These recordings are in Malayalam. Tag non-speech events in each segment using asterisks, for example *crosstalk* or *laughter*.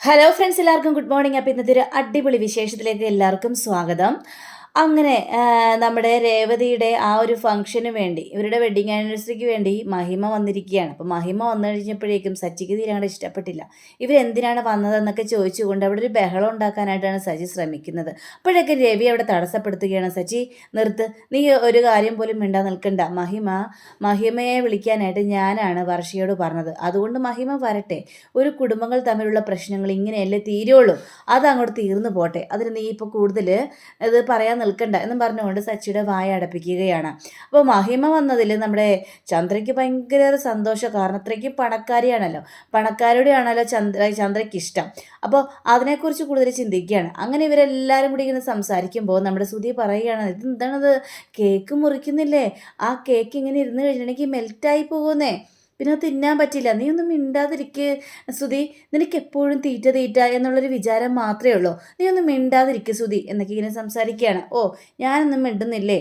ഹലോ ഫ്രണ്ട്സ് എല്ലാവർക്കും ഗുഡ് മോർണിംഗ് അപ്പോൾ ഇന്നത്തെ ഒരു അടിപൊളി വിശേഷത്തിലേക്ക് എല്ലാവർക്കും സ്വാഗതം. അങ്ങനെ നമ്മുടെ രേവതിയുടെ ആ ഒരു ഫംഗ്ഷന് വേണ്ടി ഇവരുടെ വെഡിങ് ആനിവേഴ്സറിക്ക് വേണ്ടി മഹിമ വന്നിരിക്കുകയാണ്. അപ്പോൾ മഹിമ വന്നു കഴിഞ്ഞപ്പോഴേക്കും സച്ചിക്ക് തീരാണ്ട് ഇഷ്ടപ്പെട്ടില്ല. ഇവരെന്തിനാണ് വന്നതെന്നൊക്കെ ചോദിച്ചുകൊണ്ട് അവിടെ ഒരു ബഹളം ഉണ്ടാക്കാനായിട്ടാണ് സച്ചി ശ്രമിക്കുന്നത്. അപ്പോഴൊക്കെ രവി അവിടെ തടസ്സപ്പെടുത്തുകയാണ്. സച്ചി നിർത്ത്. നീ ഒരു കാര്യം പോലും മിണ്ടാ നിൽക്കണ്ട. മഹിമ മഹിമയെ വിളിക്കാനായിട്ട് ഞാനാണ് വർഷയോട് പറഞ്ഞത്. അതുകൊണ്ട് മഹിമ വരട്ടെ. ഒരു കുടുംബങ്ങൾ തമ്മിലുള്ള പ്രശ്നങ്ങൾ ഇങ്ങനെയല്ലേ തീരുള്ളൂ. അത് അങ്ങോട്ട് തീർന്നു പോട്ടെ. അതിന് നീ ഇപ്പോൾ കൂടുതൽ ഇത് പറയാൻ നിൽക്കണ്ട എന്നും പറഞ്ഞുകൊണ്ട് സച്ചിയുടെ വായ അടപ്പിക്കുകയാണ്. അപ്പോൾ മഹിമ വന്നതിൽ നമ്മുടെ ചന്ദ്രയ്ക്ക് ഭയങ്കര സന്തോഷം കാരണം അത്രയ്ക്ക് പണക്കാരിയാണല്ലോ. പണക്കാരുടെയാണല്ലോ ചന്ദ്ര ചന്ദ്രയ്ക്ക് ഇഷ്ടം. അപ്പോൾ അതിനെക്കുറിച്ച് കൂടുതൽ ചിന്തിക്കുകയാണ്. അങ്ങനെ ഇവരെല്ലാവരും കൂടി ഇങ്ങനെ സംസാരിക്കുമ്പോൾ നമ്മുടെ സുധി പറയുകയാണ് ഇത് എന്താണത് കേക്ക് മുറിക്കുന്നില്ലേ? ആ കേക്ക് ഇങ്ങനെ ഇരുന്ന് കഴിഞ്ഞിട്ടുണ്ടെങ്കിൽ മെൽറ്റായി പോകുന്നേ. പിന്നെ അത് തിന്നാൻ പറ്റില്ല നീ ഒന്നും മിണ്ടാതിരിക്ക് സുധി. നിനക്ക് എപ്പോഴും തീറ്റ തീറ്റ എന്നുള്ളൊരു വിചാരം മാത്രമേ ഉള്ളൂ. നീ ഒന്നും മിണ്ടാതിരിക്ക് സുധി. എന്നൊക്കെ ഇങ്ങനെ സംസാരിക്കുകയാണ്. ഓ ഞാനൊന്നും മിണ്ടുന്നില്ലേ?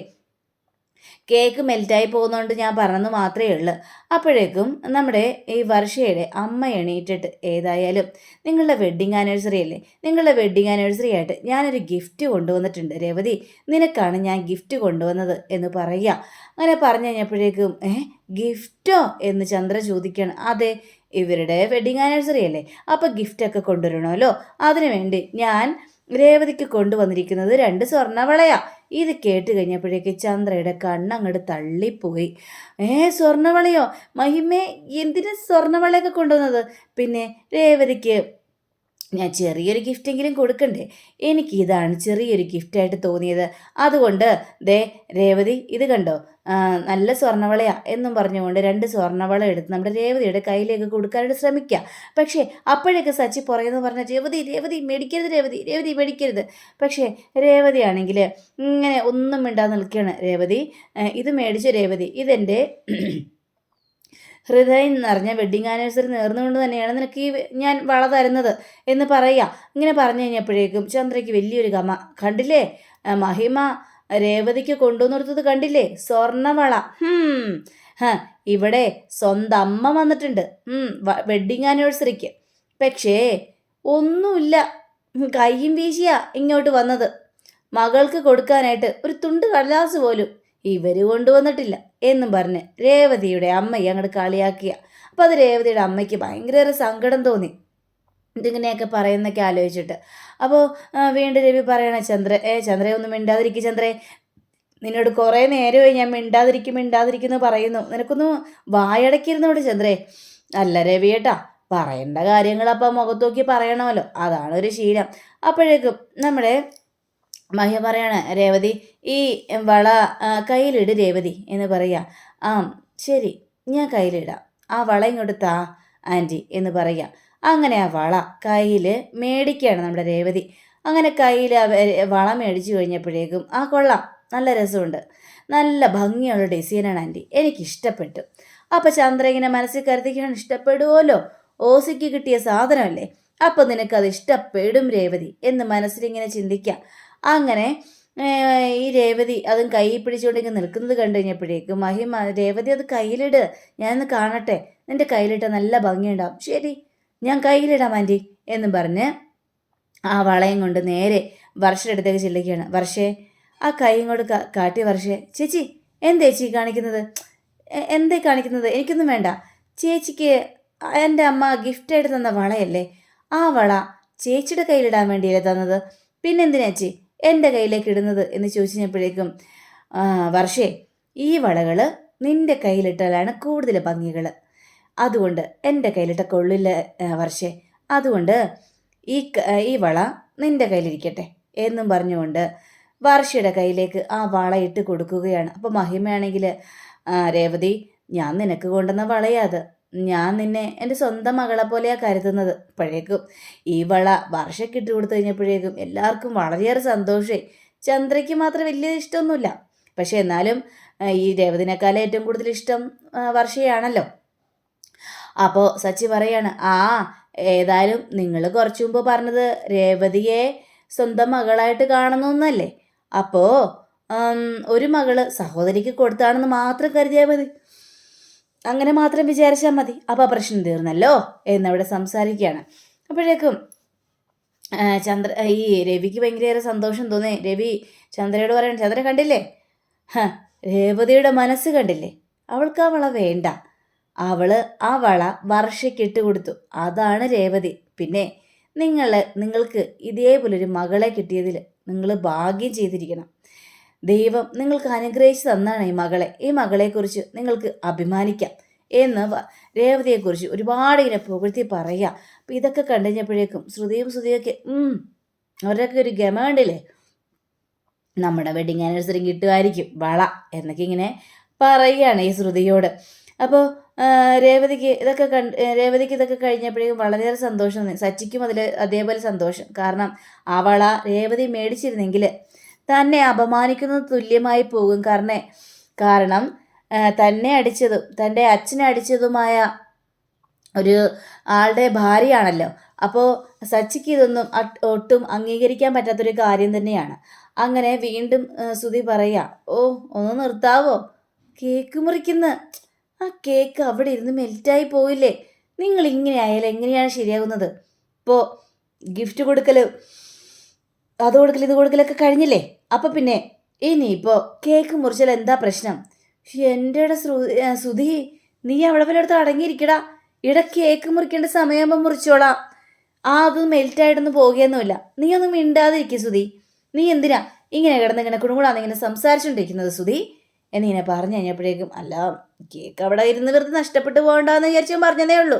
കേക്ക് മെൽറ്റായി പോകുന്നതുകൊണ്ട് ഞാൻ പറഞ്ഞത് മാത്രമേ ഉള്ളൂ. അപ്പോഴേക്കും നമ്മുടെ ഈ വർഷയുടെ അമ്മ എണീറ്റിട്ട് ഏതായാലും നിങ്ങളുടെ വെഡ്ഡിങ് ആനിവേഴ്സറി അല്ലേ? നിങ്ങളുടെ വെഡ്ഡിങ് ആനിവേഴ്സറി ആയിട്ട് ഞാനൊരു ഗിഫ്റ്റ് കൊണ്ടുവന്നിട്ടുണ്ട്. രേവതി നിനക്കാണ് ഞാൻ ഗിഫ്റ്റ് കൊണ്ടുവന്നത് എന്ന് പറയുക. അങ്ങനെ പറഞ്ഞു കഴിഞ്ഞപ്പോഴേക്കും ഏ ഗിഫ്റ്റോ എന്ന് ചന്ദ്ര ചോദിക്കുകയാണ്. അതെ ഇവരുടെ വെഡ്ഡിങ് ആനിവേഴ്സറി അല്ലേ? അപ്പോൾ ഗിഫ്റ്റൊക്കെ കൊണ്ടുവരണമല്ലോ. അതിനുവേണ്ടി ഞാൻ രേവതിക്ക് കൊണ്ടുവന്നിരിക്കുന്നത് രണ്ട് സ്വർണവളയാ. ഇത് കേട്ട് കഴിഞ്ഞപ്പോഴേക്ക് ചന്ദ്രയുടെ കണ്ണങ്ങോട്ട് തള്ളിപ്പോയി. ഏ സ്വർണവളയോ? മഹിമേ എന്തിനു സ്വർണവളയൊക്കെ കൊണ്ടുവന്നത്? പിന്നെ രേവതിക്ക് ഞാൻ ചെറിയൊരു ഗിഫ്റ്റെങ്കിലും കൊടുക്കണ്ടേ? എനിക്ക് ഇതാണ് ചെറിയൊരു ഗിഫ്റ്റായിട്ട് തോന്നിയത്. അതുകൊണ്ട് ദേ രേവതി ഇത് കണ്ടോ? നല്ല സ്വർണവളയാ എന്നും പറഞ്ഞുകൊണ്ട് രണ്ട് സ്വർണവള എടുത്ത് നമ്മുടെ രേവതിയുടെ കയ്യിലേക്ക് കൊടുക്കാനായിട്ട് ശ്രമിക്കുക പക്ഷേ അപ്പോഴേക്ക് സച്ചി പുറകെന്ന് പറഞ്ഞ രേവതി രേവതി മേടിക്കരുത് രേവതി രേവതി മേടിക്കരുത്. പക്ഷേ രേവതി ആണെങ്കിൽ ഇങ്ങനെ ഒന്നും മിണ്ടാതെ നിൽക്കുകയാണ്. രേവതി ഇത് മേടിച്ച രേവതി? ഇതെന്റെ ഹൃദയം നിറഞ്ഞ വെഡ്ഡിങ് ആനിവേഴ്സറി നേർന്നുകൊണ്ട് തന്നെയാണ് നിനക്ക് ഈ ഞാൻ വള തരുന്നത് എന്ന് പറയുക. ഇങ്ങനെ പറഞ്ഞു കഴിഞ്ഞപ്പോഴേക്കും ചന്ദ്രയ്ക്ക് വലിയൊരു ഗമ. കണ്ടില്ലേ? മഹിമ രേവതിക്ക് കൊണ്ടുവന്നിടത്തത് കണ്ടില്ലേ? സ്വർണവള ഇവിടെ സ്വന്തം അമ്മ വന്നിട്ടുണ്ട്. വെഡ്ഡിങ് ആനിവേഴ്സറിക്ക് പക്ഷേ ഒന്നുമില്ല. കയ്യും വീശിയാ ഇങ്ങോട്ട് വന്നത്. മകൾക്ക് കൊടുക്കാനായിട്ട് ഒരു തുണ്ട് കടലാസ് പോലും ഇവർ കൊണ്ടുവന്നിട്ടില്ല എന്നും പറഞ്ഞ് രേവതിയുടെ അമ്മയെ അങ്ങോട്ട് കളിയാക്കിയ. അപ്പോൾ അത് രേവതിയുടെ അമ്മയ്ക്ക് ഭയങ്കര സങ്കടം തോന്നി. ഇതിങ്ങനെയൊക്കെ പറയുന്നൊക്കെ ആലോചിച്ചിട്ട്. അപ്പോൾ വീണ്ടും രവി പറയണേ ചന്ദ്ര ഏ ചന്ദ്രയെ ഒന്നും മിണ്ടാതിരിക്കും ചന്ദ്രേ. നിന്നോട് കുറേ നേരമായി ഞാൻ മിണ്ടാതിരിക്കും മിണ്ടാതിരിക്കുന്നു പറയുന്നു. നിനക്കൊന്ന് വായടക്കിയിരുന്നോട് ചന്ദ്രേ. അല്ല രവിയേട്ടാ പറയേണ്ട കാര്യങ്ങൾ അപ്പം മുഖത്തോക്കി പറയണമല്ലോ. അതാണ് ഒരു ശീലം. അപ്പോഴേക്കും നമ്മുടെ മഹ്യ പറയാണ് രേവതി ഈ വള കയ്യിലിട് രേവതി എന്ന് പറയുക ആ ശരി ഞാൻ കയ്യിലിടാം. ആ വള ഇങ്ങോട്ട് താ ആന്റി എന്ന് പറയുക അങ്ങനെ ആ വള കയ്യിൽ മേടിക്കുകയാണ് നമ്മുടെ രേവതി. അങ്ങനെ കയ്യിൽ വള മേടിച്ചു കഴിഞ്ഞപ്പോഴേക്കും ആ കൊള്ളാം നല്ല രസമുണ്ട്. നല്ല ഭംഗിയുള്ള ഡിസൈനാണ് ആന്റി എനിക്കിഷ്ടപ്പെട്ടു. അപ്പോൾ ചന്ദ്ര ഇങ്ങനെ മനസ്സിൽ കരുതിക്കാണ് ഇഷ്ടപ്പെടുമല്ലോ ഓസിക്ക് കിട്ടിയ സാധനമല്ലേ? അപ്പോൾ നിനക്കത് ഇഷ്ടപ്പെടും രേവതി എന്ന് മനസ്സിലിങ്ങനെ ചിന്തിക്കാം. അങ്ങനെ ഈ രേവതി അതും കൈ പിടിച്ചുകൊണ്ട് ഇങ്ങനെ നിൽക്കുന്നത് കണ്ടു കഴിഞ്ഞപ്പോഴേക്കും മഹിമ രേവതി അത് കയ്യിലിട് ഞാനൊന്ന് കാണട്ടെ നിന്റെ കയ്യിലിട്ട നല്ല ഭംഗിയുണ്ടാവും. ശരി ഞാൻ കയ്യിലിടാം ആന്റി എന്ന് പറഞ്ഞ് ആ വളയം കൊണ്ട് നേരെ വർഷയുടെ അടുത്തേക്ക് ചെല്ലുകയാണ്. വർഷേ ആ കൈയും കൊണ്ട് കാട്ടി വർഷേ. ചേച്ചി എന്തേ ചേച്ചി കാണിക്കുന്നത്? എന്തേ കാണിക്കുന്നത്? എനിക്കൊന്നും വേണ്ട. ചേച്ചിക്ക് എന്റെ അമ്മ ഗിഫ്റ്റായിട്ട് തന്ന വളയല്ലേ? ആ വള ചേച്ചിയുടെ കയ്യിലിടാൻ വേണ്ടിയല്ലേ തന്നത്? പിന്നെന്തിനാ ചേച്ചി? എന്റെ കയ്യിലേക്ക് ഇടുന്നത് എന്ന് ചോദിച്ചപ്പോഴേക്കും വർഷേ ഈ വളകൾ നിന്റെ കയ്യിലിട്ടാലാണ് കൂടുതൽ ഭംഗികൾ. അതുകൊണ്ട് എന്റെ കയ്യിലിട്ട കൊള്ളില്ല വർഷേ. അതുകൊണ്ട് ഈ ഈ വള നിന്റെ കയ്യിലിരിക്കട്ടെ എന്നും പറഞ്ഞുകൊണ്ട് വർഷയുടെ കയ്യിലേക്ക് ആ വള ഇട്ട് കൊടുക്കുകയാണ്. അപ്പോൾ മഹിമയാണെങ്കിൽ രേവതി ഞാൻ നിനക്ക് കൊണ്ടുവന്ന വളയാ അത്. ഞാൻ നിന്നെ എന്റെ സ്വന്തം മകളെ പോലെയാണ് കരുതുന്നത്. അപ്പോഴേക്കും ഈ വള വർഷയ്ക്ക് ഇട്ട് കൊടുത്തു കഴിഞ്ഞപ്പോഴേക്കും എല്ലാവർക്കും വളരെയേറെ സന്തോഷമായി ചന്ദ്രയ്ക്ക് മാത്രം വലിയ ഇഷ്ടമൊന്നുമില്ല. പക്ഷെ എന്നാലും ഈ രേവതിനേക്കാളും ഏറ്റവും കൂടുതൽ ഇഷ്ടം വർഷയാണല്ലോ. അപ്പോൾ സച്ചി പറയാണ് ആ ഏതായാലും നിങ്ങൾ കുറച്ചു മുമ്പ് പറഞ്ഞത് രേവതിയെ സ്വന്തം മകളായിട്ട് കാണണമെന്നല്ലേ അപ്പോൾ ഒരു മകൾ സഹോദരിക്ക് കൊടുത്താണെന്ന് മാത്രം കരുതിയാൽ മതി. അങ്ങനെ മാത്രം വിചാരിച്ചാൽ മതി. അപ്പോൾ പ്രശ്നം തീർന്നല്ലോ എന്നവിടെ സംസാരിക്കുകയാണ്. അപ്പോഴേക്കും ചന്ദ്ര ഈ രവിക്ക് ഭയങ്കരയേറെ സന്തോഷം തോന്നി. രവി ചന്ദ്രയോട് പറയണം ചന്ദ്ര കണ്ടില്ലേ? രേവതിയുടെ മനസ്സ് കണ്ടില്ലേ? അവൾക്ക് ആ വള വേണ്ട. അവൾ ആ വള വർഷയ്ക്കിട്ട് കൊടുത്തു. അതാണ് രേവതി. പിന്നെ നിങ്ങൾ നിങ്ങൾക്ക് ഇതേപോലൊരു മകളെ കിട്ടിയതിൽ നിങ്ങൾ ഭാഗ്യം ചെയ്തിരിക്കണം. ദൈവം നിങ്ങൾക്ക് അനുഗ്രഹിച്ചു തന്നാണ് ഈ മകളെ. ഈ മകളെക്കുറിച്ച് നിങ്ങൾക്ക് അഭിമാനിക്കാം എന്ന് രേവതിയെക്കുറിച്ച് ഒരുപാട് ഇങ്ങനെ പുകഴ്ത്തി പറയുക അപ്പം ഇതൊക്കെ കണ്ടുകഴിഞ്ഞപ്പോഴേക്കും ശ്രുതിയും ശ്രുതിയൊക്കെ അവരൊക്കെ ഒരു ഗമ കണ്ടില്ലേ നമ്മുടെ വെഡിങ് ആനിവേഴ്സറി കിട്ടുമായിരിക്കും വള എന്നൊക്കെ ഇങ്ങനെ പറയുകയാണ് ഈ ശ്രുതിയോട്. അപ്പോൾ രേവതിക്ക് ഇതൊക്കെ കണ്ട് രേവതിക്ക് ഇതൊക്കെ കഴിഞ്ഞപ്പോഴേക്കും വളരെയേറെ സന്തോഷം സച്ചിക്കും അതിൽ അതേപോലെ സന്തോഷം. കാരണം അവള വള രേവതി മേടിച്ചിരുന്നെങ്കിൽ തന്നെ അപമാനിക്കുന്നത് തുല്യമായി പോകും കാരണം കാരണം തന്നെ അടിച്ചതും തന്റെ അച്ഛനെ അടിച്ചതുമായ ഒരു ആളുടെ ഭാര്യയാണല്ലോ. അപ്പോൾ സച്ചിക്ക് ഇതൊന്നും ഒട്ടും അംഗീകരിക്കാൻ പറ്റാത്തൊരു കാര്യം തന്നെയാണ്. അങ്ങനെ വീണ്ടും സുതി പറയുക പറയാ ഓ ഒന്ന് നിർത്താവോ? കേക്ക് മുറിക്കുന്ന. ആ കേക്ക് അവിടെ ഇരുന്ന് മെൽറ്റായി പോയില്ലേ? നിങ്ങൾ ഇങ്ങനെ ആയാൽ എങ്ങനെയാണ് ശരിയാകുന്നത്? ഇപ്പോൾ ഗിഫ്റ്റ് കൊടുക്കൽ അത് കൊടുക്കൽ ഇത് കൊടുക്കലൊക്കെ കഴിഞ്ഞില്ലേ? അപ്പം പിന്നെ ഇനിയിപ്പോൾ കേക്ക് മുറിച്ചാൽ എന്താ പ്രശ്നം? എന്റെ സുധി നീ അവിടെ വല്ലയിടത്ത് അടങ്ങിയിരിക്കടാ. ഇട കേക്ക് മുറിക്കേണ്ട സമയമാകുമ്പോൾ മുറിച്ചോളാം. ആ അത് മെൽറ്റായിട്ടൊന്നും പോകുകയൊന്നുമില്ല. നീ ഒന്നും മിണ്ടാതിരിക്കും സുധി നീ എന്തിനാ ഇങ്ങനെ കിടന്ന് ഇങ്ങനെ കുടുംബാന്ന് ഇങ്ങനെ സംസാരിച്ചുകൊണ്ടിരിക്കുന്നത് സുധി എന്നിങ്ങനെ പറഞ്ഞു കഴിഞ്ഞപ്പോഴേക്കും അല്ല കേക്ക് അവിടെ ഇരുന്ന് വെറുതെ നഷ്ടപ്പെട്ടു പോകണ്ടെന്ന് വിചാരിച്ചു പറഞ്ഞതേ ഉള്ളൂ.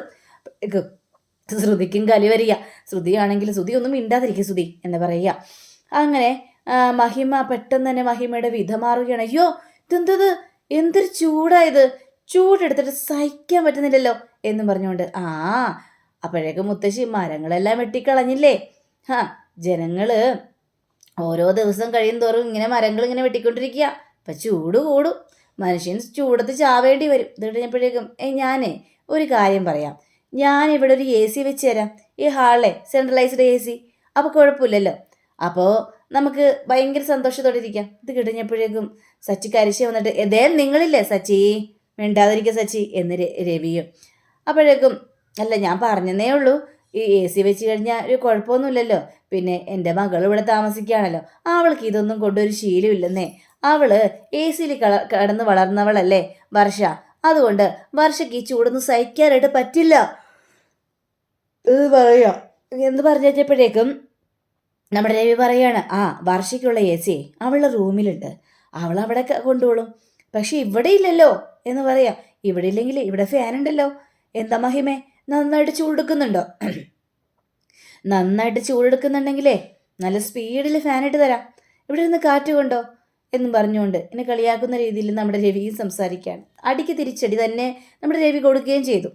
ശ്രുതിക്കും കലി വരിക. ശ്രുതിയാണെങ്കിൽ ശ്രുതി ഒന്നും മിണ്ടാതിരിക്കും ശ്രുതി എന്ന് പറയുക. അങ്ങനെ മഹിമ പെട്ടെന്ന് തന്നെ മഹിമയുടെ വിധ മാറുകയാണ് അയ്യോ ഇതെന്തത്? എന്തൊരു ചൂടായത് ചൂടെടുത്തിട്ട് സഹിക്കാൻ പറ്റുന്നില്ലല്ലോ എന്ന് പറഞ്ഞുകൊണ്ട് ആ അപ്പോഴേക്കും മുത്തശ്ശി മരങ്ങളെല്ലാം വെട്ടിക്കളഞ്ഞില്ലേ? ഹാ ജനങ്ങൾ ഓരോ ദിവസം കഴിയും തോറും ഇങ്ങനെ മരങ്ങൾ ഇങ്ങനെ വെട്ടിക്കൊണ്ടിരിക്കുക. അപ്പം ചൂട് കൂടും. മനുഷ്യൻ ചൂടത്ത് ചാവേണ്ടി വരും. ഇത് കഴിഞ്ഞപ്പോഴേക്കും ഏ ഞാനേ ഒരു കാര്യം പറയാം. ഞാൻ ഇവിടെ ഒരു എ സി വെച്ച് തരാം. ഈ ഹാളിലെ സെൻട്രലൈസ്ഡ് എ സി. അപ്പോൾ കുഴപ്പമില്ലല്ലോ. അപ്പോൾ നമുക്ക് ഭയങ്കര സന്തോഷത്തോടെ ഇരിക്കാം. ഇത് കിടഞ്ഞപ്പോഴേക്കും സച്ചി കരിശ വന്നിട്ട് എതേ നിങ്ങളില്ലേ സച്ചി? മിണ്ടാതിരിക്കുക സച്ചി എന്ന് രവിയും. അപ്പോഴേക്കും അല്ല ഞാൻ പറഞ്ഞതേ ഉള്ളൂ. ഈ എ സി വെച്ച് കഴിഞ്ഞാൽ ഒരു കുഴപ്പമൊന്നുമില്ലല്ലോ. പിന്നെ എന്റെ മകൾ ഇവിടെ താമസിക്കുകയാണല്ലോ. അവൾക്ക് ഇതൊന്നും കൊണ്ടൊരു ശീലമില്ലെന്നേ അവൾ എ സിയിൽ കടന്ന് വളർന്നവളല്ലേ വർഷ. അതുകൊണ്ട് വർഷയ്ക്ക് ഈ ചൂടൊന്നും സഹിക്കാനായിട്ട് പറ്റില്ല. ഇത് പറയാ. എന്ന് പറഞ്ഞപ്പോഴേക്കും നമ്മുടെ രവി പറയാണ് ആ വർഷയ്ക്കുള്ള എ സി അവളുടെ റൂമിലുണ്ട്. അവൾ അവിടെ കൊണ്ടുപോളും പക്ഷെ ഇവിടെ ഇല്ലല്ലോ എന്ന് പറയാം. ഇവിടെ ഇല്ലെങ്കിൽ ഇവിടെ ഫാൻ ഉണ്ടല്ലോ. എന്താ മഹിമേ നന്നായിട്ട് ചൂടെടുക്കുന്നുണ്ടോ? *clears throat* നന്നായിട്ട് ചൂടെടുക്കുന്നുണ്ടെങ്കിലേ നല്ല സ്പീഡിൽ ഫാൻ ഇട്ട് തരാം. ഇവിടെ നിന്ന് കാറ്റ് കൊണ്ടോ? എന്ന് പറഞ്ഞുകൊണ്ട് എന്നെ കളിയാക്കുന്ന രീതിയിൽ നമ്മുടെ രവിയും സംസാരിക്കുകയാണ്. അടിക്ക് തിരിച്ചടി തന്നെ നമ്മുടെ രവി കൊടുക്കുകയും ചെയ്തു.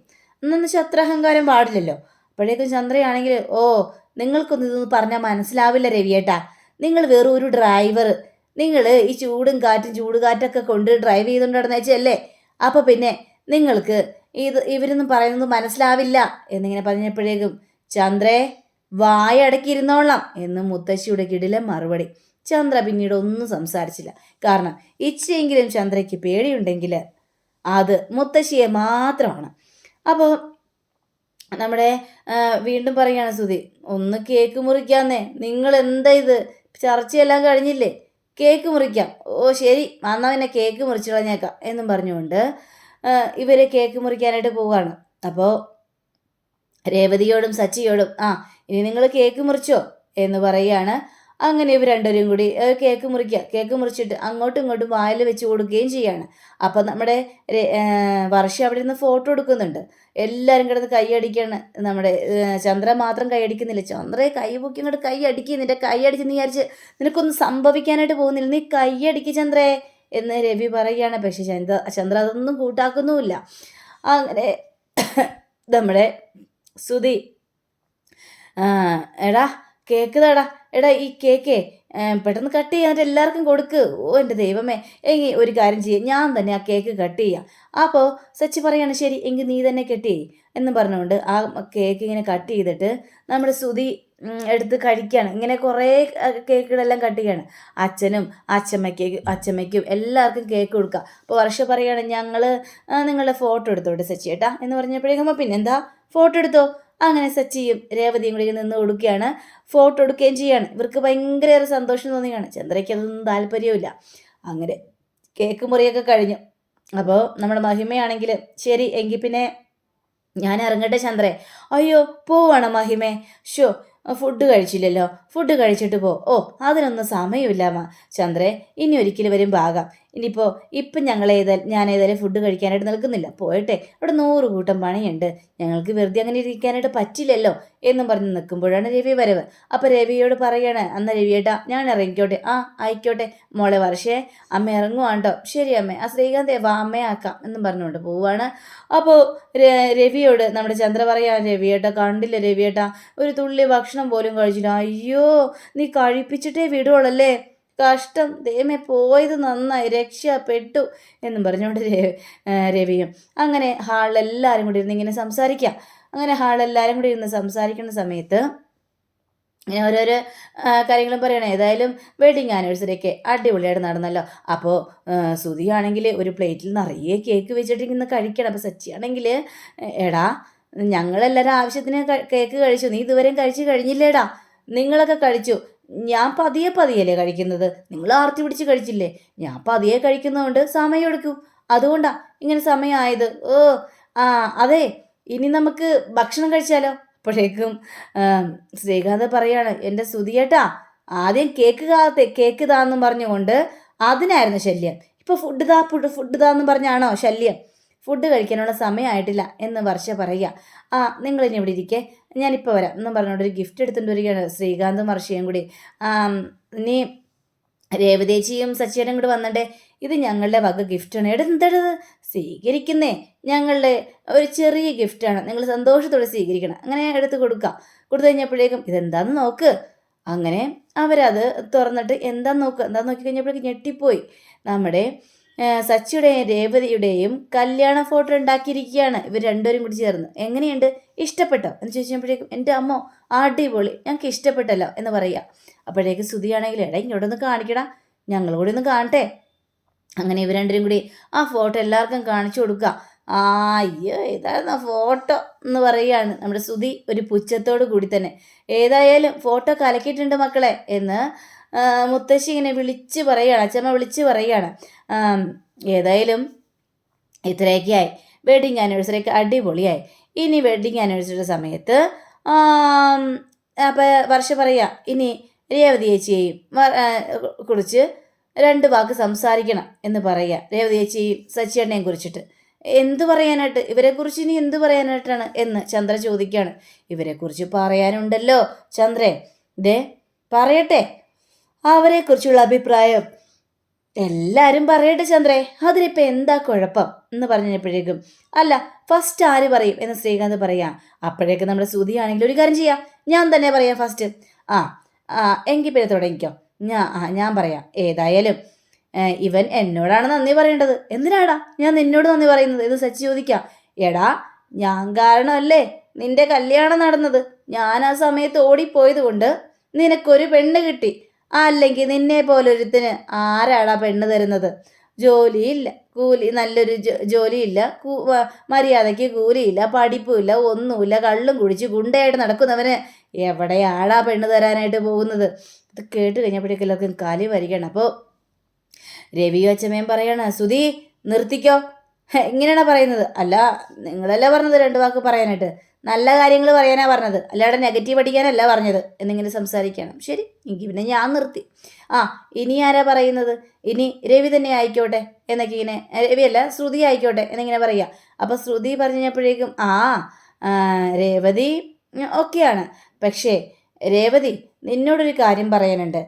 എന്നു വെച്ചാൽ അത്ര അഹങ്കാരം പാടില്ലല്ലോ. അപ്പോഴേക്കും ചന്ദ്രയാണെങ്കിൽ ഓ നിങ്ങൾക്കൊന്നും ഇതൊന്നും പറഞ്ഞാൽ മനസ്സിലാവില്ല രവിയേട്ടാ. നിങ്ങൾ വേറെ ഒരു ഡ്രൈവർ നിങ്ങൾ ഈ ചൂടും കാറ്റും ചൂട് കാറ്റൊക്കെ കൊണ്ട് ഡ്രൈവ് ചെയ്തുകൊണ്ട് നടന്നേച്ചല്ലേ അപ്പോൾ പിന്നെ നിങ്ങൾക്ക് ഇത് ഇവരൊന്നും പറയുന്നത് മനസ്സിലാവില്ല എന്നിങ്ങനെ പറഞ്ഞപ്പോഴേക്കും ചന്ദ്രേ വായ അടക്കിയിരുന്നോളാം എന്ന് മുത്തശ്ശിയുടെ കിടിലെ മറുപടി. ചന്ദ്ര പിന്നീട് ഒന്നും സംസാരിച്ചില്ല. കാരണം ഇച്ചെങ്കിലും ചന്ദ്രയ്ക്ക് പേടിയുണ്ടെങ്കിൽ അത് മുത്തശ്ശിയെ മാത്രമാണ്. അപ്പോൾ നമ്മുടെ വീണ്ടും പറയുകയാണ് സുധി ഒന്ന് കേക്ക് മുറിക്കാന്നേ നിങ്ങൾ എന്താ ഇത്? ചർച്ചയെല്ലാം കഴിഞ്ഞില്ലേ? കേക്ക് മുറിക്കാം. ഓ ശരി എന്നാൽ പിന്നെ കേക്ക് മുറിച്ച് കളഞ്ഞേക്കാം എന്നും പറഞ്ഞുകൊണ്ട് ഇവർ കേക്ക് മുറിക്കാനായിട്ട് പോവുകയാണ് അപ്പോൾ രേവതിയോടും സച്ചിയോടും ആ ഇനി നിങ്ങൾ കേക്ക് മുറിച്ചോ? എന്ന് പറയുകയാണ് അങ്ങനെ ഇവർ രണ്ടുപേരും കൂടി കേക്ക് മുറിക്കുക കേക്ക് മുറിച്ചിട്ട് അങ്ങോട്ടും ഇങ്ങോട്ടും വായിൽ വെച്ച് കൊടുക്കുകയും ചെയ്യാണ്. അപ്പം നമ്മുടെ വർഷ അവിടെ നിന്ന് ഫോട്ടോ എടുക്കുന്നുണ്ട്. എല്ലാവരും കിടന്ന് കൈയടിക്കാണ് നമ്മുടെ ചന്ദ്ര മാത്രം കൈയടിക്കുന്നില്ല ചന്ദ്രയെ കൈ പൊക്കി ഇങ്ങോട്ട് കൈ അടിക്കുക നിന്റെ കൈ അടിച്ച് നീ വിചാരിച്ച് നിനക്കൊന്നും സംഭവിക്കാനായിട്ട് പോകുന്നില്ല. നീ കൈയടിക്ക് ചന്ദ്രയെ എന്ന് രവി പറയുകയാണ്. പക്ഷെ ചന്ദ്ര ചന്ദ്ര അതൊന്നും കൂട്ടാക്കുന്നുമില്ല. അങ്ങനെ നമ്മുടെ ആ എടാ കേക്ക് തടാ എടാ ഈ കേക്കേ പെട്ടെന്ന് കട്ട് ചെയ്യാൻ എല്ലാവർക്കും കൊടുക്ക്. ഓ എന്റെ ദൈവമേ. എങ്കിൽ ഒരു കാര്യം ചെയ്യാം. ഞാൻ തന്നെ ആ കേക്ക് കട്ട് ചെയ്യാം. അപ്പോൾ സച്ചി പറയാണ് ശരി എങ്കിൽ നീ തന്നെ കട്ട് ചെയ്യ്. എന്ന് പറഞ്ഞുകൊണ്ട് ആ കേക്ക് ഇങ്ങനെ കട്ട് ചെയ്തിട്ട് നമ്മുടെ സുതി എടുത്ത് കഴിക്കുകയാണ് ഇങ്ങനെ കുറേ കേക്കുകളെല്ലാം കട്ട് ചെയ്യാണ്. അച്ഛനും അച്ഛമ്മയ്ക്ക് അച്ഛമ്മയ്ക്കും എല്ലാവർക്കും കേക്ക് കൊടുക്കുക അപ്പോൾ വർഷ പറയാണ് ഞങ്ങൾ നിങ്ങളുടെ ഫോട്ടോ എടുത്തോട്ടെ സച്ചി ചേട്ടാ എന്ന് പറഞ്ഞപ്പോഴേക്കും "അമ്മ പിന്നെന്താ? ഫോട്ടോ എടുത്തോ? അങ്ങനെ സച്ചിയും രേവതിയും കൂടി നിന്ന് കൊടുക്കുകയാണ്. ഫോട്ടോ എടുക്കുകയും ചെയ്യാണ്. ഇവർക്ക് ഭയങ്കര സന്തോഷം തോന്നിയാണ് ചന്ദ്രയ്ക്ക് അതൊന്നും താല്പര്യമില്ല അങ്ങനെ കേക്ക് മുറിയൊക്കെ കഴിഞ്ഞു. അപ്പോൾ നമ്മുടെ മഹിമയാണെങ്കിൽ ശരി എങ്കിൽ പിന്നെ ഞാൻ ഇറങ്ങട്ടെ ചന്ദ്രേ. അയ്യോ പോവാണോ മഹിമേ? ഷോ ഫുഡ് കഴിച്ചില്ലല്ലോ. ഫുഡ് കഴിച്ചിട്ട് പോ. ഓ അതിനൊന്നും സമയമില്ല ചന്ദ്രെ ഇനി ഒരിക്കലും വരും ഭാഗം ഇനിയിപ്പോൾ ഇപ്പം ഞങ്ങൾ ഏതാ ഞാൻ ഏതായാലും ഫുഡ് കഴിക്കാനായിട്ട് നിൽക്കുന്നില്ല. പോയിട്ടെ. അവിടെ നൂറ് കൂട്ടം പണിയുണ്ട്. ഞങ്ങൾക്ക് വെറുതെ അങ്ങനെ ഇരിക്കാനായിട്ട് പറ്റില്ലല്ലോ എന്നും പറഞ്ഞ് നിൽക്കുമ്പോഴാണ് രവി വരവ്. അപ്പോൾ രവിയോട് പറയാണ് അന്ന് രവിയേട്ടാ ഞാൻ ഇറങ്ങിക്കോട്ടെ. ആ ആയിക്കോട്ടെ. മോളെ വർഷേ അമ്മ ഇറങ്ങുവാണ്ടോ ശരി അമ്മേ. ആ ശ്രീകാന്തേ വാ അമ്മയാക്കാം എന്നും പറഞ്ഞുകൊണ്ട് പോവാണ് അപ്പോൾ രവിയോട് നമ്മുടെ ചന്ദ്ര പറയാ രവിയേട്ടാ കണ്ടില്ല രവിയേട്ടാ ഒരു തുള്ളി ഭക്ഷണം പോലും കഴിച്ചില്ല. അയ്യോ നീ കഴിപ്പിച്ചിട്ടേ വിടുവുള്ളല്ലേ കഷ്ടം. ദൈവമേ പോയത് നന്നായി. രക്ഷപ്പെട്ടു എന്നും പറഞ്ഞുകൊണ്ട് രവിയും. അങ്ങനെ ഹാളിലെല്ലാവരും കൂടി ഇരുന്ന് ഇങ്ങനെ സംസാരിക്കാം. അങ്ങനെ ഹാളിലെല്ലാവരും കൂടി ഇരുന്ന് സംസാരിക്കുന്ന സമയത്ത് ഇങ്ങനെ ഓരോരോ കാര്യങ്ങളും പറയണേ. ഏതായാലും വെഡിങ് ആനിവേഴ്സറിയൊക്കെ അടിപൊളിയായിട്ട് നടന്നല്ലോ. അപ്പോൾ സുതിയാണെങ്കിൽ ഒരു പ്ലേറ്റിൽ നിറയെ കേക്ക് വെച്ചിട്ട് ഇന്ന് കഴിക്കണം. അപ്പോൾ സച്ചിയാണെങ്കിൽ എടാ ഞങ്ങളെല്ലാവരും ആവശ്യത്തിന് കേക്ക് കഴിച്ചു. നീ ഇതുവരെയും കഴിച്ച് കഴിഞ്ഞില്ലേടാ. നിങ്ങളൊക്കെ കഴിച്ചു. ഞാൻ പതിയെ പതിയല്ലേ കഴിക്കുന്നത്? നിങ്ങൾ ആർത്തി പിടിച്ച് കഴിച്ചില്ലേ? ഞാൻ പതിയെ കഴിക്കുന്നതുകൊണ്ട് സമയം എടുക്കും അതുകൊണ്ടാ ഇങ്ങനെ സമയമായത് ഓ ആ അതെ ഇനി നമുക്ക് ഭക്ഷണം കഴിച്ചാലോ? അപ്പോഴേക്കും ശ്രീകാന്ത് പറയാണ് എന്റെ സുതിയേട്ടാ ആദ്യം കേക്ക് കാത്തെ കേക്ക് താന്നും പറഞ്ഞുകൊണ്ട് അതിനായിരുന്നു ശല്യം. ഇപ്പോൾ ഫുഡ് താ ഫുഡ് ഫുഡ് താന്നും പറഞ്ഞാണോ ശല്യം? ഫുഡ് കഴിക്കാനുള്ള സമയമായിട്ടില്ല എന്ന് വർഷ പറയുക. ആ നിങ്ങൾ ഇനി ഇവിടെ ഇരിക്കേ? ഞാനിപ്പോൾ വരാം. എന്നും പറഞ്ഞുകൊണ്ട് ഒരു ഗിഫ്റ്റ് എടുത്തുകൊണ്ട് വരികയാണ്. ശ്രീകാന്തും വർഷയും കൂടി. ഇനി രേവതേച്ചിയും സച്ചിയേനും കൂടി വന്നിട്ടേ. ഇത് ഞങ്ങളുടെ വക ഗിഫ്റ്റാണ് എടാ എന്താണത് സ്വീകരിക്കുന്നേ ഞങ്ങളുടെ ഒരു ചെറിയ ഗിഫ്റ്റാണ് നിങ്ങൾ സന്തോഷത്തോടെ സ്വീകരിക്കണം. അങ്ങനെ എടുത്ത് കൊടുക്കാം. കൊടുത്തു കഴിഞ്ഞപ്പോഴേക്കും ഇതെന്താന്ന് നോക്ക്. അങ്ങനെ അവരത് തുറന്നിട്ട് എന്താന്ന് നോക്കുക എന്താ നോക്കി കഴിഞ്ഞപ്പോഴേക്കും ഞെട്ടിപ്പോയി. നമ്മുടെ സച്ചിയുടെയും രേവതിയുടെയും കല്യാണ ഫോട്ടോ ഉണ്ടാക്കിയിരിക്കുകയാണ്. ഇവർ രണ്ടുപേരും കൂടി ചേർന്ന്. എങ്ങനെയുണ്ട്? ഇഷ്ടപ്പെട്ടോ? എന്ന് ചോദിച്ചപ്പോഴേക്കും എന്റെ അമ്മ അടിപൊളി. ഞങ്ങൾക്ക് ഇഷ്ടപ്പെട്ടല്ലോ എന്ന് പറയുക. അപ്പോഴേക്കും സ്തുതിയാണെങ്കിൽ എടാ ഇങ്ങോട്ടൊന്ന് കാണിക്കടാ. ഞങ്ങൾ കൂടി ഒന്ന് കാണട്ടെ. അങ്ങനെ ഇവർ രണ്ടുപേരും കൂടി ആ ഫോട്ടോ എല്ലാവർക്കും കാണിച്ചു കൊടുക്കുക. ആ അയ്യോ ഏതായിരുന്നു ഫോട്ടോ എന്ന് പറയുകയാണ് നമ്മുടെ സ്തുതി ഒരു പുച്ഛത്തോടു കൂടി തന്നെ. ഏതായാലും ഫോട്ടോ കലക്കിയിട്ടുണ്ട് മക്കളെ എന്ന് മുത്തശ്ശി ഇങ്ങനെ വിളിച്ച് പറയുകയാണ് അച്ഛമ്മ വിളിച്ച് പറയുകയാണ്. ഏതായാലും ഇത്രയൊക്കെയായി വെഡിങ് ആനിവേഴ്സറിയൊക്കെ അടിപൊളിയായി. ഇനി വെഡിങ് ആനിവേഴ്സറിയുടെ സമയത്ത് അപ്പോൾ വർഷ പറയുക ഇനി രേവതി ചേച്ചിയെയും കുറിച്ച് രണ്ട് വാക്ക് സംസാരിക്കണം എന്ന് പറയുക രേവതി ചേച്ചിയും സച്ചിയണ്ണയും കുറിച്ചിട്ട്. എന്ത് പറയാനായിട്ട്? ഇവരെക്കുറിച്ച് ഇനി എന്ത് പറയാനായിട്ടാണ് എന്ന് ചന്ദ്ര ചോദിക്കുകയാണ്. ഇവരെക്കുറിച്ച് പറയാനുണ്ടല്ലോ ചന്ദ്രേ. ദേ പറയട്ടെ. അവരെക്കുറിച്ചുള്ള അഭിപ്രായം. എല്ലാരും പറയട്ടെ ചന്ദ്രേ അതിനിപ്പോൾ എന്താ കുഴപ്പം എന്ന് പറഞ്ഞപ്പോഴേക്കും അല്ല ഫസ്റ്റ് ആര് പറയും എന്ന് ശ്രീകാന്ത് പറയാം. അപ്പോഴേക്കും നമ്മുടെ സുതിയാണെങ്കിൽ ഒരു കാര്യം ചെയ്യാം. ഞാൻ തന്നെ പറയാം ഫസ്റ്റ് ആ ആ എങ്കിൽ പിന്നെ തുടങ്ങിക്കോ. ഞാൻ ആ ഞാൻ പറയാം. ഏതായാലും ഇവൻ എന്നോടാണ് നന്ദി പറയേണ്ടത്. എന്തിനാടാ ഞാൻ നിന്നോട് നന്ദി പറയുന്നത്? ഇത് സച്ചി ചോദിക്കാം. എടാ ഞാൻ കാരണമല്ലേ നിന്റെ കല്യാണം നടന്നത്? ഞാൻ ആ സമയത്ത് ഓടിപ്പോയത് കൊണ്ട് നിനക്കൊരു പെണ്ണ് കിട്ടി. അല്ലെങ്കിൽ നിന്നെ പോലൊരുത്തിന് ആരാടാ പെണ്ണ് തരുന്നത്? ജോലിയില്ല കൂലി നല്ലൊരു ജോലിയില്ല മര്യാദയ്ക്ക് കൂലിയില്ല പഠിപ്പുമില്ല ഒന്നുമില്ല കള്ളും കുടിച്ച് ഗുണ്ടയായിട്ട് നടക്കുന്നവന് എവിടെയാടാ പെണ്ണ് തരാനായിട്ട് പോകുന്നത്? ഇത് കേട്ട് കഴിഞ്ഞപ്പോഴേക്കും എല്ലാവർക്കും കാലി വരികയാണ്. അപ്പോൾ രവി അച്ഛമ്മയും പറയാണ് സുധി നിർത്തിക്കോ. ഇങ്ങനെയാണ് പറയുന്നത്? അല്ല നിങ്ങളല്ലേ പറഞ്ഞത് രണ്ട് വാക്ക് പറയാനായിട്ട്? നല്ല കാര്യങ്ങൾ പറയാനാണ് പറഞ്ഞത്. അല്ലാതെ നെഗറ്റീവ് അടിക്കാനല്ല പറഞ്ഞത്. എന്നിങ്ങനെ സംസാരിക്കണം. ശരി എനിക്ക് പിന്നെ ഞാൻ നിർത്തി. ആ ഇനി ആരാ പറയുന്നത്? ഇനി രവി തന്നെ ആയിക്കോട്ടെ എന്നൊക്കെ ഇങ്ങനെ രവിയല്ല ശ്രുതി ആയിക്കോട്ടെ എന്നിങ്ങനെ പറയുക അപ്പോൾ ശ്രുതി പറഞ്ഞപ്പോഴേക്കും ആ രേവതി ഒക്കെയാണ്. പക്ഷേ രേവതി നിന്നോടൊരു കാര്യം പറയാനുണ്ട്.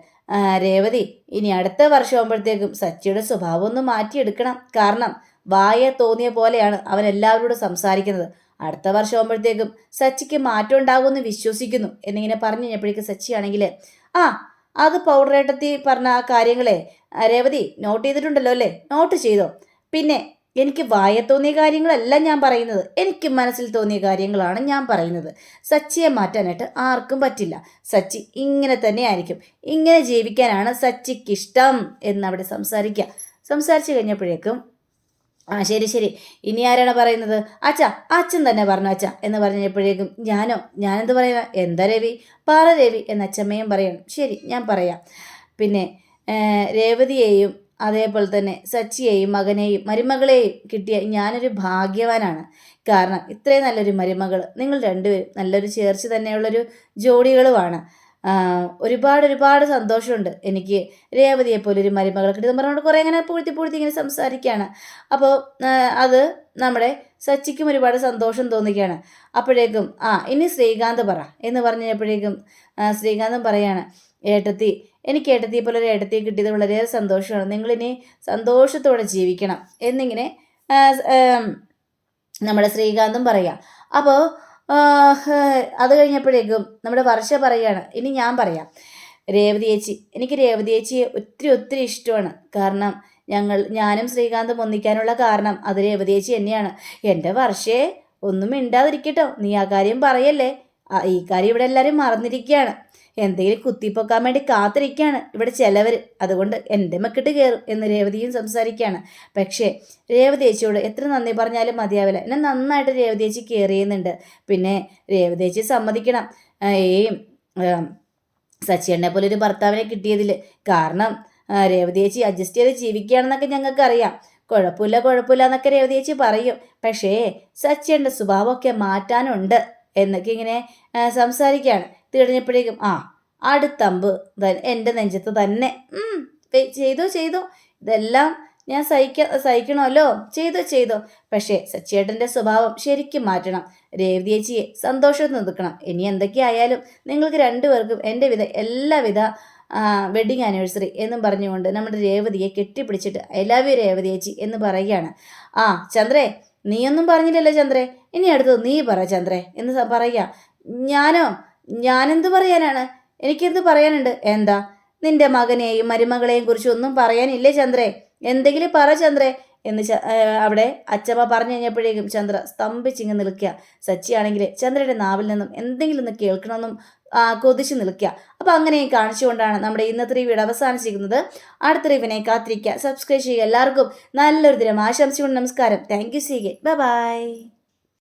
രേവതി ഇനി അടുത്ത വർഷം ആകുമ്പോഴത്തേക്കും സച്ചിയുടെ സ്വഭാവം ഒന്ന് മാറ്റിയെടുക്കണം. കാരണം വായ തോന്നിയ പോലെയാണ് അവൻ എല്ലാവരോടും സംസാരിക്കുന്നത്. അടുത്ത വർഷം ആകുമ്പോഴത്തേക്കും സച്ചിക്ക് മാറ്റം ഉണ്ടാകുമെന്ന് വിശ്വസിക്കുന്നു എന്നിങ്ങനെ പറഞ്ഞു കഴിഞ്ഞപ്പോഴേക്കും സച്ചി ആണെങ്കിൽ ആ അത് പൗഡറേട്ടത്തി പറഞ്ഞ ആ കാര്യങ്ങളെ രേവതി നോട്ട് ചെയ്തിട്ടുണ്ടല്ലോ അല്ലേ? നോട്ട് ചെയ്തോ? പിന്നെ എനിക്ക് വായ തോന്നിയ കാര്യങ്ങളല്ല ഞാൻ പറയുന്നത് എനിക്ക് മനസ്സിൽ തോന്നിയ കാര്യങ്ങളാണ് ഞാൻ പറയുന്നത്. സച്ചിയെ മാറ്റാനായിട്ട് ആർക്കും പറ്റില്ല. സച്ചി ഇങ്ങനെ തന്നെ ആയിരിക്കും ഇങ്ങനെ ജീവിക്കാനാണ് സച്ചിക്കിഷ്ടം എന്നവിടെ സംസാരിക്കുക. സംസാരിച്ചു കഴിഞ്ഞപ്പോഴേക്കും ആ ശരി ശരി. ഇനി ആരാണ് പറയുന്നത്? അച്ഛ അച്ഛൻ തന്നെ പറഞ്ഞു അച്ഛ എന്ന് പറഞ്ഞപ്പോഴേക്കും ഞാനോ ഞാനെന്ത് പറയുക എന്താ രവി? പറ രവി എന്ന് അച്ഛമ്മയും പറയണം. ശരി ഞാൻ പറയാം. പിന്നെ രേവതിയെയും അതേപോലെ തന്നെ സച്ചിയെയും മകനെയും മരുമകളെയും കിട്ടിയ ഞാനൊരു ഭാഗ്യവാനാണ്. കാരണം ഇത്രയും നല്ലൊരു മരുമകൾ നിങ്ങൾ രണ്ടുപേരും നല്ലൊരു ചേർച്ച തന്നെയുള്ളൊരു ജോഡികളുമാണ്. ഒരുപാട് ഒരുപാട് സന്തോഷമുണ്ട്. എനിക്ക് രേവതിയെ പോലെ ഒരു മരുമകളെ കിട്ടി പറഞ്ഞുകൊണ്ട് കുറേ ഇങ്ങനെ പൂഴ്ത്തി പൂഴ്ത്തി ഇങ്ങനെ സംസാരിക്കുകയാണ്. അപ്പോൾ അത് നമ്മുടെ സച്ചിക്കും ഒരുപാട് സന്തോഷം തോന്നിക്കുകയാണ്. അപ്പോഴേക്കും ആ ഇനി ശ്രീകാന്ത് പറ എന്ന് പറഞ്ഞപ്പോഴേക്കും ശ്രീകാന്തും പറയാണ് ഏട്ടത്തി എനിക്ക് ഏട്ടത്തിയെ പോലെ ഒരു ഏട്ടത്തിയെ കിട്ടിയത് വളരെയേറെ സന്തോഷമാണ്. നിങ്ങളിനി സന്തോഷത്തോടെ ജീവിക്കണം. എന്നിങ്ങനെ നമ്മുടെ ശ്രീകാന്തും പറയാം. അപ്പോൾ അത് കഴിഞ്ഞപ്പോഴേക്കും നമ്മുടെ വർഷ പറയുകയാണ്. ഇനി ഞാൻ പറയാം. രേവതി ചേച്ചി എനിക്ക് രേവതി ചേച്ചിയെ ഒത്തിരി ഒത്തിരി ഇഷ്ടമാണ്. കാരണം ഞങ്ങൾ ഞാനും ശ്രീകാന്തും ഒന്നിക്കാനുള്ള കാരണം അത് രേവതി ചേച്ചി തന്നെയാണ്. എന്റെ വർഷേ ഒന്നും മിണ്ടാതിരിക്കട്ടോ. നീ ആ കാര്യം പറയല്ലേ? ഈ കാര്യം ഇവിടെ എല്ലാവരും മറന്നിരിക്കുകയാണ്. എന്തെങ്കിലും കുത്തിപ്പൊക്കാൻ വേണ്ടി കാത്തിരിക്കുകയാണ്. ഇവിടെ ചിലവർ അതുകൊണ്ട് എന്റെ മെക്കിട്ട് കയറും എന്ന് രേവതിയും സംസാരിക്കുകയാണ്. പക്ഷേ രേവതി ചേച്ചിയോട് എത്ര നന്ദി പറഞ്ഞാലും മതിയാവില്ല. എന്നെ നന്നായിട്ട് രേവതി ചേച്ചി കയറിയുന്നുണ്ട് പിന്നെ രേവതി ചേച്ചി സമ്മതിക്കണം. ഈ സച്ചിയണ്ണെ പോലെ ഒരു ഭർത്താവിനെ കിട്ടിയതിൽ കാരണം രേവതി ചേച്ചി അഡ്ജസ്റ്റ് ചെയ്ത് ജീവിക്കുകയാണെന്നൊക്കെ ഞങ്ങൾക്കറിയാം. കുഴപ്പമില്ല കുഴപ്പമില്ല എന്നൊക്കെ രേവതി ചേച്ചി പറയും. പക്ഷേ സച്ചിയന്റെ സ്വഭാവമൊക്കെ മാറ്റാനുണ്ട് എന്നൊക്കെ ഇങ്ങനെ സംസാരിക്കുകയാണ്. തീർന്നപ്പോഴേക്കും ആ അടുത്തമ്പ് എന്റെ നെഞ്ചത്ത് തന്നെ. ചെയ്തു ചെയ്തു. ഇതെല്ലാം ഞാൻ സഹിക്ക സഹിക്കണമല്ലോ. ചെയ്തോ ചെയ്തോ. പക്ഷേ സച്ചേട്ടന്റെ സ്വഭാവം ശരിക്കും മാറ്റണം. രേവതി ചേച്ചിയെ സന്തോഷം നിൽക്കണം. ഇനി എന്തൊക്കെയായാലും നിങ്ങൾക്ക് രണ്ടുപേർക്കും എന്റെ വിധ എല്ലാവിധ വെഡിങ് ആനിവേഴ്സറി എന്നും പറഞ്ഞുകൊണ്ട് നമ്മുടെ രേവതിയെ കെട്ടിപ്പിടിച്ചിട്ട് ഐ ലവ് യു രേവതി ചേച്ചി എന്ന് പറയുകയാണ്. ആ ചന്ദ്രേ നീയൊന്നും പറഞ്ഞില്ലല്ലോ ചന്ദ്രേ. ഇനി അടുത്തത് നീ പറ ചന്ദ്രേ എന്ന് പറയുക. ഞാനോ ഞാനെന്ത് പറയാനാണ്? എനിക്കെന്ത് പറയാനുണ്ട്. എന്താ? നിന്റെ മകനെയും മരുമകളെയും കുറിച്ച് ഒന്നും പറയാനില്ലേ ചന്ദ്രേ? എന്തെങ്കിലും പറ ചന്ദ്രേ. എന്ന് അവിടെ അച്ചമ്മ പറഞ്ഞു കഴിഞ്ഞപ്പോഴേക്കും ചന്ദ്ര സ്തംഭിച്ചിങ്ങ് നിൽക്കുക. സച്ചിയാണെങ്കിൽ ചന്ദ്രയുടെ നാവിൽ നിന്നും എന്തെങ്കിലും ഒന്ന് കേൾക്കണമെന്നും കൊതിച്ച് നിൽക്കുക. അപ്പം അങ്ങനെയും കാണിച്ചുകൊണ്ടാണ് നമ്മുടെ ഇന്നത്തെ റിവ്യൂടെ അവസാനിച്ചിരിക്കുന്നത്. അടുത്ത റിവിനെ കാത്തിരിക്കുക. സബ്സ്ക്രൈബ് ചെയ്യുക എല്ലാവർക്കും. നല്ലൊരു ദിനം ആശംസിച്ചുകൊണ്ട് നമസ്കാരം. Thank you C by